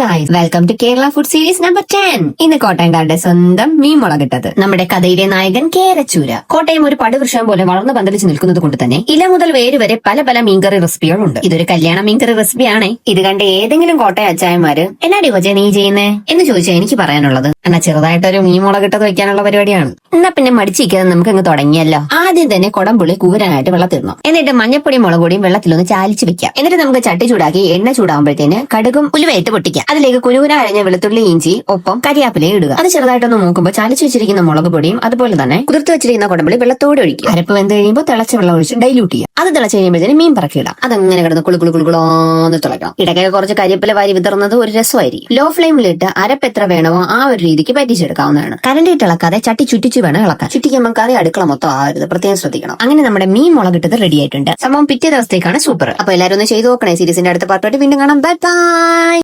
Guys welcome to Kerala food series number ten ഇന്ന് കോട്ടയംകാരുടെ സ്വന്തം മീൻ മുളകിട്ടത്. നമ്മുടെ കഥയിലെ നായകൻ കേരച്ചൂര. കോട്ടയം ഒരു പടുവൃക്ഷം പോലെ വളർന്നു പന്തലിച്ച് നിൽക്കുന്നത് കൊണ്ട് തന്നെ ഇല മുതൽ വേര് വരെ പല പല മീൻകറി റെസിപ്പികളുണ്ട് ഇതൊരു കല്യാണ മീൻകറി റെസിപ്പിയാണേ ഇത് കണ്ട് ഏതെങ്കിലും കോട്ടയ അച്ചായന്മാര് എന്നാടി കൊച്ചെ നീ ചെയ്യുന്നേ? എന്ന് ചോദിച്ചാൽ എനിക്ക് പറയാനുള്ളത്. എന്നാ ചെറുതായിട്ടൊരു മീൻ മുളകിട്ടത് വെക്കാനുള്ള പരിപാടിയാണ്. എന്നാ പിന്നെ മടിച്ചിരിക്കാതെ നമുക്ക് അങ്ങ് തുടങ്ങിയല്ലോ. ആദ്യം തന്നെ കുടംപുളി കൂരാനായിട്ട് വെള്ളത്തിടണം എന്നിട്ട് മഞ്ഞപ്പൊടിയും മുളക് പൊടിയും വെള്ളത്തിലൊന്ന് ചാലിച്ച് വെക്കാം എന്നിട്ട് നമുക്ക് ചട്ടി ചൂടാക്കി എണ്ണ ചൂടാകുമ്പോഴത്തേന് കടുകും ഉലുവയിട്ട് പൊട്ടിക്കാം അതിലേക്ക് കുരുകുര അരഞ്ഞ വെളുത്തുള്ളി ഇഞ്ചി ഒപ്പം കരിയാപ്പിലയും ഇടുക. അത് ചെറുതായിട്ടൊന്ന് നോക്കുമ്പോൾ ചാലിച്ച് വെച്ചിരിക്കുന്ന മുളക് പൊടിയും അതുപോലെ തന്നെ കുതിർത്ത് വെച്ചിരിക്കുന്ന കുടംപുളി വെള്ളത്തോട് ഒഴിക്കുക. അരപ്പ് വെന്ത് കഴിയുമ്പോൾ തിളച്ച വെള്ളം ഒഴിച്ച് ഡൈലൂട്ട് ചെയ്യുക. അത് തിളച്ച് കഴിയുമ്പോഴത്തേന് മീൻ പറക്കിയിടാം. അതങ്ങനെ കിടന്ന് കുളു കുളു കുളുകുളോന്ന് തിളക്കണം ഇടയ്ക്കൊക്കെ കുറച്ച് കരിയപ്പില വാരി വിതറുന്നത് ഒരു രസമായിരിക്കും. ലോ ഫ്ലെയിമിലിട്ട് അരപ്പ് എത്ര വേണമോ ആ ഒരു രീതിക്ക് പറ്റിച്ചെടുക്കാവുന്നതാണ്. കരണ്ടിട്ട് ഇളക്കാതെ ചട്ടി ചുറ്റിച്ചു വേണം ഇളക്കാൻ. ചുറ്റിക്കുമ്പോൾ കറി അടുക്കള മൊത്തം ആവരുത്. പ്രത്യേകം ശ്രദ്ധിക്കണം. അങ്ങനെ നമ്മുടെ മീൻ മുളകിട്ടത് റെഡി ആയിട്ടുണ്ട്. സംഭവം പിറ്റേ ദിവസത്തേക്കാണ് സൂപ്പർ അപ്പൊ എല്ലാവരും ഒന്ന് ചെയ്തു നോക്കണേ. സീരീസിന്റെ അടുത്ത പാർട്ടായിട്ട് വീണ്ടും കാണാം. Bye bye